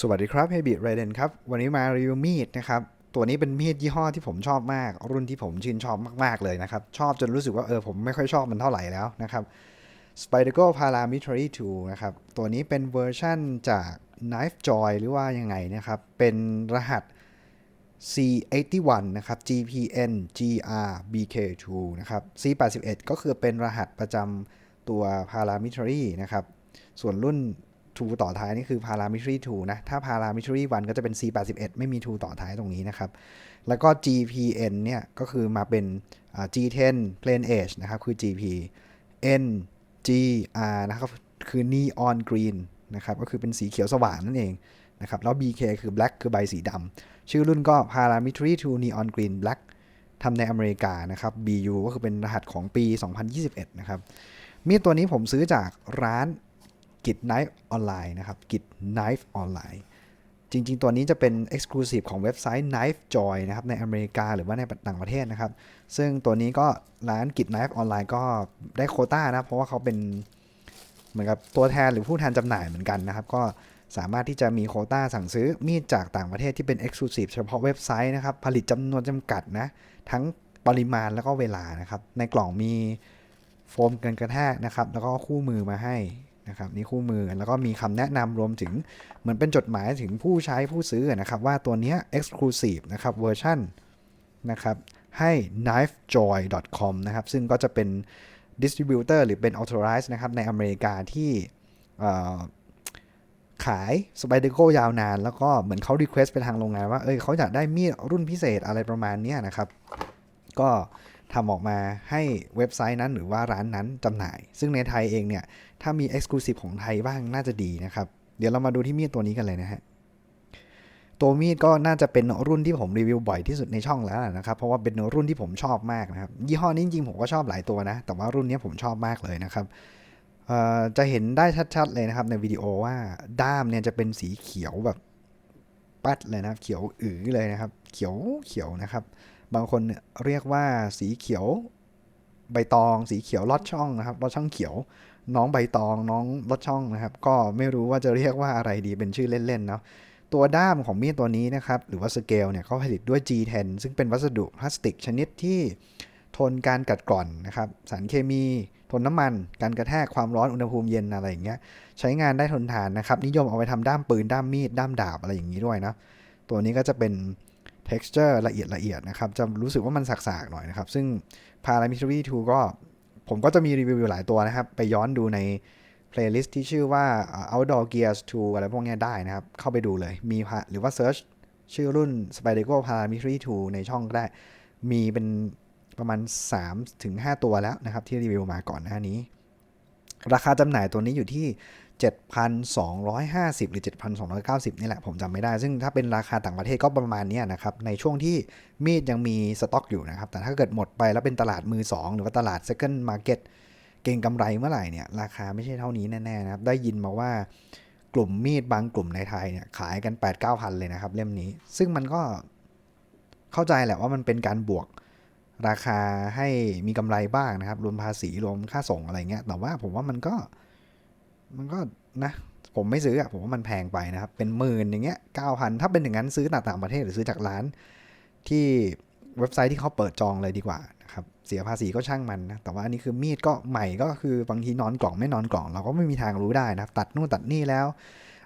สวัสดีครับเฮบิไรเดนครับ วันนี้มารีวิวมีดนะครับ ตัวนี้เป็นมีดยี่ห้อที่ผมชอบมาก รุ่นที่ผมชื่นชอบมากๆเลยนะครับ ชอบจนรู้สึกว่าเออผมไม่ค่อยชอบมันเท่าไหร่แล้วนะครับ Spyderco Paramilitary 2นะครับ ตัวนี้เป็นเวอร์ชั่นจาก Knife Joy หรือว่ายังไงนะครับ เป็นรหัส C81 นะครับ GPN GR BK2 นะครับ C81 ก็คือเป็นรหัสประจำตัว Paramilitary นะครับ ส่วนรุ่น 2 ต่อท้ายนี่คือ Paramilitary 2 นะ ถ้า Paramilitary 1 ก็จะเป็น C81 ไม่มี 2 ต่อท้ายตรงนี้นะครับ แล้วก็ GPN เนี่ย ก็คือมาเป็น G10 Plain Edge นะครับ คือ GP N GR นะครับ คือ Neon Green นะครับ ก็คือเป็นสีเขียวสว่างนั่นเองนะครับ แล้ว BK คือ Black คือใบสีดำ ชื่อรุ่นก็ Paramilitary 2 Neon Green Black ทำในอเมริกานะครับ BU ก็คือเป็นรหัสของปี 2021 นะครับ มีดตัวนี้ผมซื้อจากร้าน กิจ Knife ออนไลน์นะครับกิจ Knife ออนไลน์จริง ๆ ตัวนี้จะเป็น Exclusive ของเว็บไซต์ Knife Joy นะครับในอเมริกาหรือว่าในต่างประเทศนะครับ ซึ่งตัวนี้ก็ร้านกิจ Knife ออนไลน์ก็ได้โคต้านะ เพราะว่าเขาเป็นเหมือนกับตัวแทนหรือผู้แทนจำหน่ายเหมือนกันนะครับ ก็สามารถที่จะมีโคต้าสั่งซื้อมีดจากต่างประเทศที่เป็น Exclusive เฉพาะเว็บไซต์นะครับ ผลิตจำนวนจำกัดนะ ทั้งปริมาณแล้วก็เวลานะครับ ในกล่องมีโฟมกันกระแทกนะครับ แล้วก็คู่มือมาให้ นะครับนี่คู่มือแล้วก็มีคำแนะนำรวมถึงเหมือนเป็นจดหมายถึงผู้ใช้ผู้ซื้อนะครับ ว่าตัวนี้ exclusive นะครับเวอร์ชันนะครับให้ knifejoy.com นะครับ ซึ่งก็จะเป็น distributor หรือเป็น authorized นะครับ ในอเมริกาที่ขาย s p y d e r c o ยาวนาน แล้วก็เหมือนเขา request ไปทางโรงงานว่า เอยเขาอยากได้มีดรุ่นพิเศษอะไรประมาณนี้นะครับ ก็ ทำออกมาให้เว็บไซต์นั้นหรือว่าร้านนั้นจำหน่าย ซึ่งในไทยเองเนี่ย ถ้ามี Exclusive ของไทยบ้างน่าจะดีนะครับ เดี๋ยวเรามาดูที่มีดตัวนี้กันเลยนะฮะ ตัวมีดก็น่าจะเป็นรุ่นที่ผมรีวิวบ่อยที่สุดในช่องแล้วนะครับ เพราะว่าเป็นรุ่นที่ผมชอบมากนะครับ ยี่ห้อนี้จริงๆผมก็ชอบหลายตัวนะ แต่ว่ารุ่นนี้ผมชอบมากเลยนะครับจะเห็นได้ชัดๆเลยนะครับในวิดีโอว่าด้ามเนี่ยจะเป็นสีเขียวแบบปัดเลยนะครับ เขียวอือเลยนะครับ เขียวเขียวนะครับ บางคนเนี่ยเรียกว่าสีเขียวใบตองสีเขียวลอดช่องนะครับลอดช่องเขียว น้องใบตองน้องลอดช่องนะครับ ก็ไม่รู้ว่าจะเรียกว่าอะไรดีเป็นชื่อเล่นๆเนาะตัวด้ามของมีดตัวนี้นะครับ หรือว่าสเกลเนี่ยเขาผลิตด้วย G10 ซึ่งเป็นวัสดุพลาสติกชนิดที่ทนการกัดกร่อนนะครับ สารเคมี ทนน้ำมัน การกระแทกความร้อนอุณหภูมิเย็นอะไรอย่างเงี้ยใช้งานได้ทนทานนะครับ นิยมเอาไปทำด้ามปืนด้ามมีดด้ามดาบอะไรอย่างนี้ด้วยนะตัวนี้ก็จะเป็น texture ละเอียดละเอียดนะครับ จะรู้สึกว่ามันสักๆหน่อยนะครับ ซึ่ง Paramilitary 2 ก็ผมก็จะมีรีวิวอยู่หลายตัวนะครับ ไปย้อนดูใน playlist ที่ชื่อว่า outdoor gears 2 อะไรพวกนี้ได้นะครับ เข้าไปดูเลย มีหรือว่า search ชื่อรุ่น Spyderco Paramilitary 2 ในช่องก็ได้ มีเป็นประมาณ 3-5 ตัวแล้วนะครับ ที่รีวิวมาก่อนหน้านี้ ราคาจำหน่ายตัวนี้อยู่ที่ 7,250 หรือ 7,290 นี่แหละ ผมจำไม่ได้ ซึ่งถ้าเป็นราคาต่างประเทศก็ประมาณนี้นะครับ ในช่วงที่มีดยังมีสต็อกอยู่นะครับ แต่ถ้าเกิดหมดไปแล้วเป็นตลาดมือ 2 หรือว่าตลาด second market เก่งกำไรเมื่อไหร่เนี่ย ราคาไม่ใช่เท่านี้แน่ๆนะครับ ได้ยินมาว่ากลุ่มมีดบางกลุ่มในไทยเนี่ยขายกัน 8-9พันเลยนะครับ เล่มนี้ ซึ่งมันก็เข้าใจแหละว่ามันเป็นการบวกราคาให้มีกำไรบ้างนะครับ รวมภาษีรวมค่าส่งอะไรเงี้ย แต่ว่าผมว่ามันก็ มันก็นะ ผมไม่ซื้ออะผมว่ามันแพงไปนะครับ เป็นหมื่นอย่างเงี้ยเก้าพันถ้าเป็นอย่างนั้นซื้อต่างประเทศหรือซื้อจากร้าน ที่เว็บไซต์ที่เขาเปิดจองเลยดีกว่านะครับเสียภาษีก็ช่างมันนะแต่ว่าอันนี้คือมีดก็ใหม่ก็คือบางทีนอนกล่องไม่นอนกล่อง เราก็ไม่มีทางรู้ได้นะครับ ตัดนู่นตัดนี่แล้ว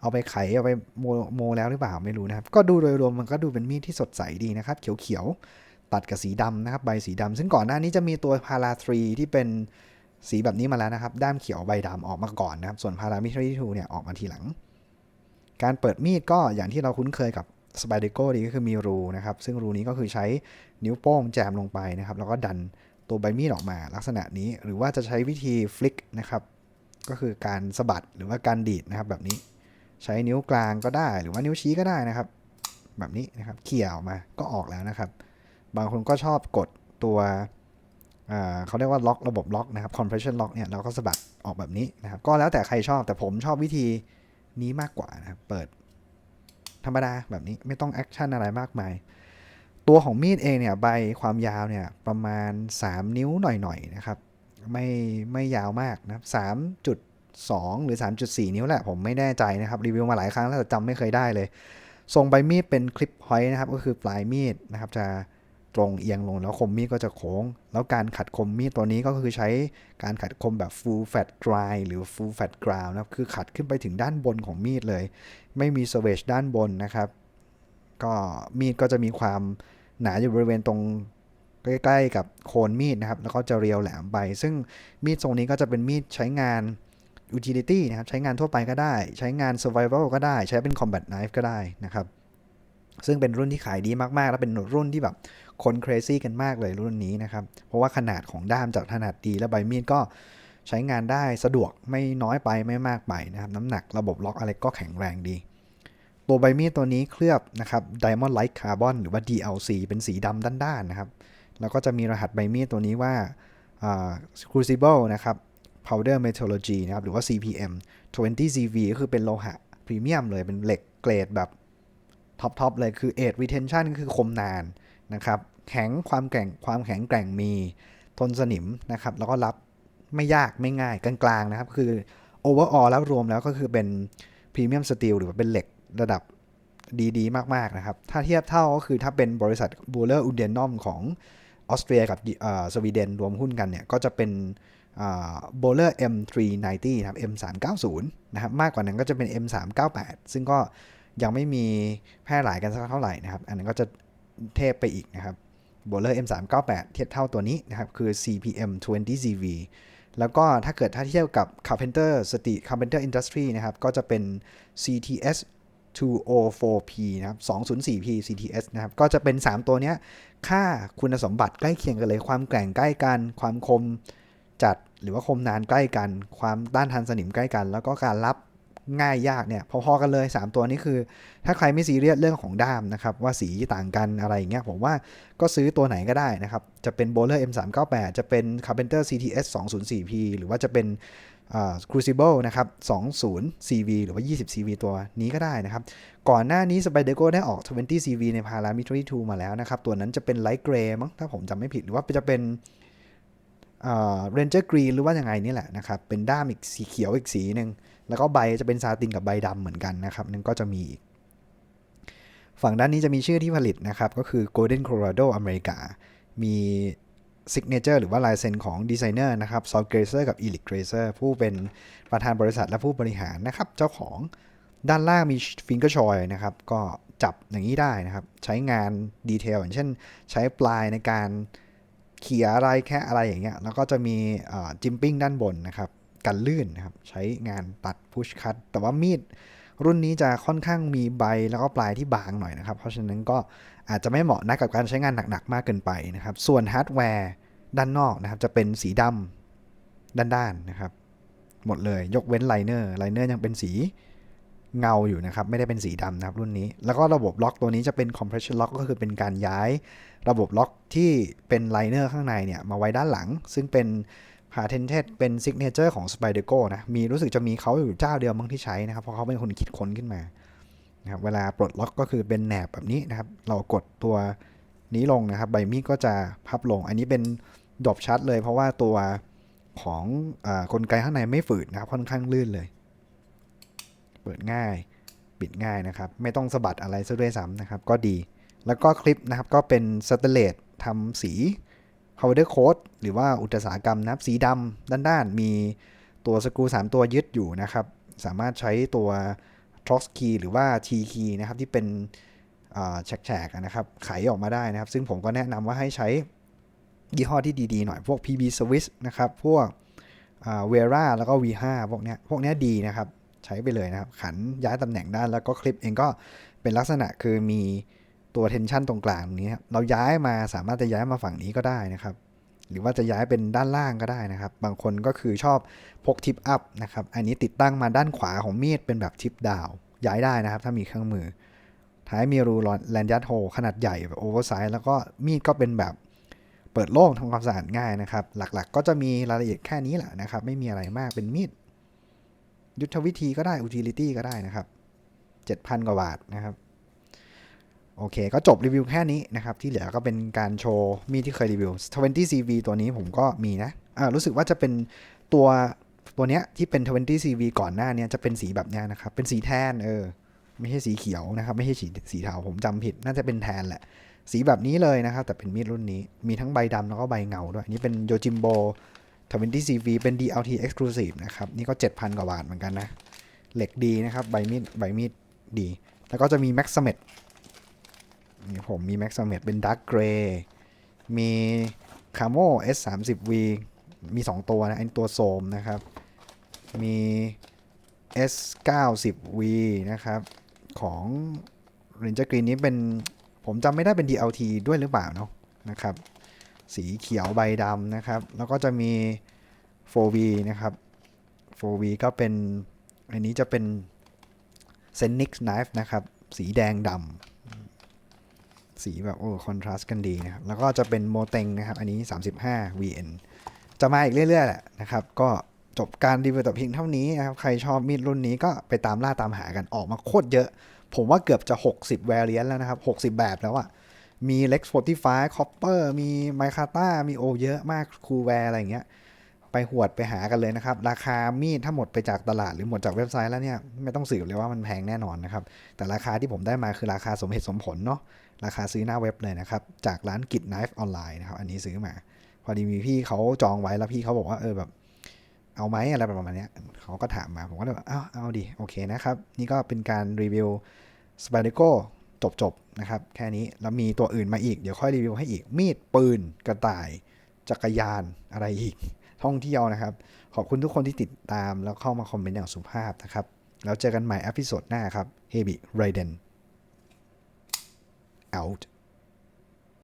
เอาไปไขเอาไปโมโมแล้วหรือเปล่าไม่รู้นะครับ ก็ดูโดยรวมมันก็ดูเป็นมีดที่สดใสดีนะครับ เขียวๆตัดกับสีดำนะครับ ใบสีดำซึ่งก่อนหน้านี้จะมีตัวพาราทรีที่เป็น สีแบบนี้มาแล้วนะครับ ด้ามเขียวใบดำออกมาก่อนนะครับ ส่วนพารามิทรีทูเนี่ยออกมาทีหลัง การเปิดมีดก็อย่างที่เราคุ้นเคยกับสไปเดโก้ดีก็คือมีรูนะครับ ซึ่งรูนี้ก็คือใช้นิ้วโป้งแจมลงไปนะครับ แล้วก็ดันตัวใบมีดออกมาลักษณะนี้ หรือว่าจะใช้วิธีฟลิกนะครับ ก็คือการสะบัดหรือว่าการดีดนะครับแบบนี้ ใช้นิ้วกลางก็ได้ หรือว่านิ้วชี้ก็ได้นะครับ แบบนี้นะครับ เขี่ยออกมาก็ออกแล้วนะครับ บางคนก็ชอบกดตัว เขาเรียกว่าล็อกระบบล็อกนะครับ compression lock เนี่ยเราก็สะบัดออกแบบนี้นะครับ ก็แล้วแต่ใครชอบแต่ผมชอบวิธีนี้มากกว่านะครับ เปิดธรรมดาแบบนี้ไม่ต้องแอคชั่นอะไรมากมาย ตัวของมีดเองเนี่ยใบความยาวเนี่ยประมาณ 3 นิ้วหน่อยๆนะครับไม่ไม่ยาวมากนะครับ3.2 หรือ 3.4 นิ้วแหละผมไม่แน่ใจนะครับ รีวิวมาหลายครั้งแล้วแต่จำไม่เคยได้เลย ทรงใบมีดเป็นคลิปพอยต์นะครับ ก็คือปลายมีดนะครับจะ ตรงเอียงลงแล้วคมมีดก็จะโค้ง แล้วการขัดคมมีดตัวนี้ก็คือใช้การขัดคมแบบ full fat dry หรือ full fat ground นะครับคือขัดขึ้นไปถึงด้านบนของมีดเลย ไม่มี swage ด้านบนนะครับ ก็มีดก็จะมีความหนาอยู่บริเวณตรงใกล้ๆกับโคนมีดนะครับ แล้วก็จะเรียวแหลมไป ซึ่งมีดทรงนี้ก็จะเป็นมีดใช้งาน utility นะครับ ใช้งานทั่วไปก็ได้ ใช้งาน survival ก็ได้ ใช้เป็น combat knife ก็ได้นะครับ ซึ่งเป็นรุ่นที่ขายดีมากๆ และเป็นรุ่นที่แบบคน crazy กันมากเลยรุ่นนี้นะครับ เพราะว่าขนาดของด้ามจากขนาดดีและใบมีดก็ใช้งานได้สะดวกไม่น้อยไปไม่มากไปนะครับ น้ำหนักระบบล็อกอะไรก็แข็งแรงดี ตัวใบมีดตัวนี้เคลือบนะครับ Diamond Light Carbon หรือว่า DLC เป็นสีดำด้านๆนะครับ แล้วก็จะมีรหัสใบมีดตัวนี้ว่า Crucible นะครับ Powder Metallurgy นะครับ หรือว่า CPM 20 CV ก็คือเป็นโลหะพรีเมียมเลยเป็นเหล็กเกรดแบบ ท็อปๆเลยคือ Age Retention ก็คือคมนานนะครับแข็งความแกร่งความแข็งแกร่งมีทนสนิมนะครับแล้วก็รับไม่ยากไม่ง่ายกลางๆนะครับคือ overall แล้วรวมแล้วก็คือเป็นพรีเมียมสตีลหรือว่าเป็นเหล็กระดับดีๆ มากๆนะครับ ถ้าเทียบเท่าก็คือถ้าเป็นบริษัท b u l l e r u d e n o m ของออสเตรียกับสวีเดนรวมหุ้นกันเนี่ย ก็จะเป็น b o l l e r M390 นะครับ M390 นะครับ มากกว่านั้นก็จะเป็น M398 ซึ่งก็ ยังไม่มีแพร่หลายกันสักเท่าไหร่นะครับ อันนั้นก็จะเทพไปอีกนะครับ b o l l e r M398 เทียบเท่าตัวนี้นะครับ คือ CPM 20 CV แล้วก็ถ้าเกิดถ้าเทียบกับ Carpenter Street Carpenter Industry นะครับ ก็จะเป็น CTS 204P นะครับ 204P CTS นะครับ ก็จะเป็น 3 ตัวเนี้ย ค่าคุณสมบัติใกล้เคียงกันเลย ความแกร่งใกล้กัน ความคมจัดหรือว่าคมนานใกล้กัน ความต้านทานสนิมใกล้กัน แล้วก็การรับ ง่ายยากเนี่ยพอๆกันเลย 3 ตัวนี้คือ ถ้าใครไม่ซีเรียสเรื่องของด้ามนะครับว่าสีต่างกันอะไรอย่างเงี้ยผมว่าก็ซื้อตัวไหนก็ได้นะครับ จะเป็น Bowler M398 จะเป็น Carpenter CTS 204P หรือว่าจะเป็น Crucible นะครับ 20 CV หรือว่า 20 CV ตัวนี้ก็ได้นะครับ ก่อนหน้านี้ Spyderco ได้ออก 20 CV ใน Parametry 2 มาแล้วนะครับ ตัวนั้นจะเป็น Light Gray มั้งถ้าผมจำไม่ผิดหรือว่าจะเป็น เรนเจอร์กรีนหรือว่ายังไงนี่แหละนะครับเป็นด้ามอีกสีเขียวอีกสีหนึ่งแล้วก็ใบจะเป็นซาตินกับใบดำเหมือนกันนะครับนั่นก็จะมีอีก ฝั่งด้านนี้จะมีชื่อที่ผลิตนะครับ ก็คือ Golden Colorado อเมริกา มีซิกเนเจอร์หรือว่าลายเซ็นของดีไซเนอร์นะครับซอลเกรเซอร์กับอีลิกเกรเซอร์ผู้เป็นประธานบริษัทและผู้บริหารนะครับ เจ้าของด้านล่างมีฟิงเกอร์ชอยนะครับ ก็จับอย่างนี้ได้นะครับ ใช้งานดีเทลอย่างเช่น ใช้ปลายในการ เขี่ยอะไรแค่อะไรอย่างเงี้ย แล้วก็จะมีจิมปิ้งด้านบนนะครับ กันลื่นนะครับ ใช้งานตัดพุชคัตแต่ว่ามีดรุ่นนี้จะค่อนข้างมีใบแล้วก็ปลายที่บางหน่อยนะครับ เพราะฉะนั้นก็อาจจะไม่เหมาะนะกับการใช้งานหนักๆมากเกินไปนะครับ ส่วนฮาร์ดแวร์ด้านนอกนะครับ จะเป็นสีดำด้านๆนะครับ หมดเลยยกเว้นไลเนอร์ไลเนอร์ยังเป็นสี เงาอยู่นะครับ ไม่ได้เป็นสีดำนะครับรุ่นนี้ แล้วก็ระบบล็อกตัวนี้จะเป็น compression lock ก็คือเป็นการย้ายระบบล็อกที่เป็นไลเนอร์ข้างในเนี่ย มาไว้ด้านหลัง ซึ่งเป็น patented เป็น signature ของ Spyderco นะ มีรู้สึกจะมีเขาอยู่เจ้าเดียวมั้งที่ใช้นะครับ เพราะเขาเป็นคนคิดค้นขึ้นมานะครับเวลาปลดล็อกก็คือเป็นแหนบแบบนี้นะครับ เรากดตัวนี้ลงนะครับใบมีดก็จะพับลง อันนี้เป็นดอบชัดเลย เพราะว่าตัวของอกลไกข้างในไม่ฝืดนะครับค่อนข้างลื่นเลย ปิดง่าย ปิดง่ายนะครับ ไม่ต้องสะบัดอะไรซะด้วยซ้ำนะครับ ก็ดี แล้วก็คลิปนะครับก็เป็นสเตเลตทำสี powder coat หรือว่าอุตสาหกรรมนะครับสีดำด้านๆ มีตัวสกรู3 ตัวยึดอยู่นะครับ สามารถใช้ตัว Trox key หรือว่า T key นะครับที่เป็นแฉกๆนะครับ ไขออกมาได้นะครับ ซึ่งผมก็แนะนำว่าให้ใช้ยี่ห้อที่ดีๆหน่อย พวก PB Swiss นะครับ พวกเวราแล้วก็ V5 พวกเนี้ย พวกเนี้ยดีนะครับ ใช้ไปเลยนะครับ ขันย้ายตำแหน่งได้แล้วก็คลิปเองก็เป็นลักษณะคือมีตัวเทนชันตรงกลางนี้เราย้ายมาสามารถจะย้ายมาฝั่งนี้ก็ได้นะครับ หรือว่าจะย้ายเป็นด้านล่างก็ได้นะครับ บางคนก็คือชอบพกทิปอัพนะครับ อันนี้ติดตั้งมาด้านขวาของมีดเป็นแบบทิปดาวย้ายได้นะครับ ถ้ามีเครื่องมือ ท้ายมีรูแลนยัดโฮขนาดใหญ่แบบโอเวอร์ไซส์แล้วก็มีดก็เป็นแบบเปิดโล่งทำความสะอาดง่ายนะครับ หลักๆก็จะมีรายละเอียดแค่นี้แหละนะครับ ไม่มีอะไรมากเป็นมีด ยุทธวิธีก็ได้อุทิลิตี้ก็ได้นะครับ 7,000 กว่าบาทนะครับ โอเค ก็จบรีวิวแค่นี้นะครับ ที่เหลือก็เป็นการโชว์มีดที่เคยรีวิว 20 CV ตัวนี้ผมก็มีนะอ่ารู้สึกว่าจะเป็นตัวตัวเนี้ยที่เป็น 20 CV ก่อนหน้าเนี้ยจะเป็นสีแบบเนี้ยนะครับ เป็นสีแทนเออไม่ใช่สีเขียวนะครับ ไม่ใช่สีสีเทาผมจำผิด น่าจะเป็นแทนแหละ สีแบบนี้เลยนะครับ แต่เป็นมีดรุ่นนี้มีทั้งใบดำแล้วก็ใบเงาด้วย นี่เป็นโยจิมโบ 20 CV เป็น DLT Exclusive นะครับ นี่ก็ 7,000 กว่าบาทเหมือนกันนะ เหล็กดีนะครับ ใบมีด ใบมีดดี แล้วก็จะมี Max Summit นี่ผมมี Max Summit เป็น Dark Gray มี Camo S30V มี 2 ตัวนะอันนตัวโซมนะครับ มี S90V นะครับ ของ Ranger Green นี้เป็นผมจำไม่ได้เป็น DLT ด้วยหรือเปล่าเนาะนะครับ สีเขียวใบดำนะครับ แล้วก็จะมี 4V นะครับ 4V ก็เป็น อันนี้จะเป็น z e n i x Knife นะครับ สีแดงดำ สีแบบโอ้คอนทราสต์กันดีนะครับ แล้วก็จะเป็นโมเต็งนะครับ อันนี้ 35 VN จะมาอีกเรื่อยๆแหละนะครับ ก็จบการรีวิวแต่เพียงเท่านี้นะครับ ใครชอบมีดรุ่นนี้ก็ไปตามล่าตามหากันออกมาโคตรเยอะ ผมว่าเกือบจะ 60 variant แล้วนะครับ 60 แบบแล้วอะ มี Lex 45 Copper มีไมคาต้ามีโอเยอะมากคูแวร์อะไรอย่างเงี้ย ไปหวดไปหากันเลยนะครับ ราคามีดถ้าหมดไปจากตลาดหรือหมดจากเว็บไซต์แล้วเนี่ย ไม่ต้องสืบเลยว่ามันแพงแน่นอนนะครับ แต่ราคาที่ผมได้มาคือราคาสมเหตุสมผลเนาะราคาซื้อหน้าเว็บเลยนะครับ จากร้านกิจไนฟ์ออนไลน์นะครับ อันนี้ซื้อมา พอดีมีพี่เขาจองไว้แล้วพี่เขาบอกว่าเออแบบเอาไหมอะไรประมาณนี้เขาก็ถามมา ผมก็เลยแบอกอ้าวเอาดิ โอเคนะครับ นี่ก็เป็นการรีวิว s p i d e r จบจบนะครับ แค่นี้ แล้วมีตัวอื่นมาอีก เดี๋ยวค่อยรีวิวให้อีก มีดปืนกระต่าย จักรยานอะไรอีก ท่องเที่ยวนะครับ ขอบคุณทุกคนที่ติดตามแล้วเข้ามาคอมเมนต์อย่างสุภาพนะครับ แล้วเจอกันใหม่อพิโซดหน้าครับ h e b y Raiden out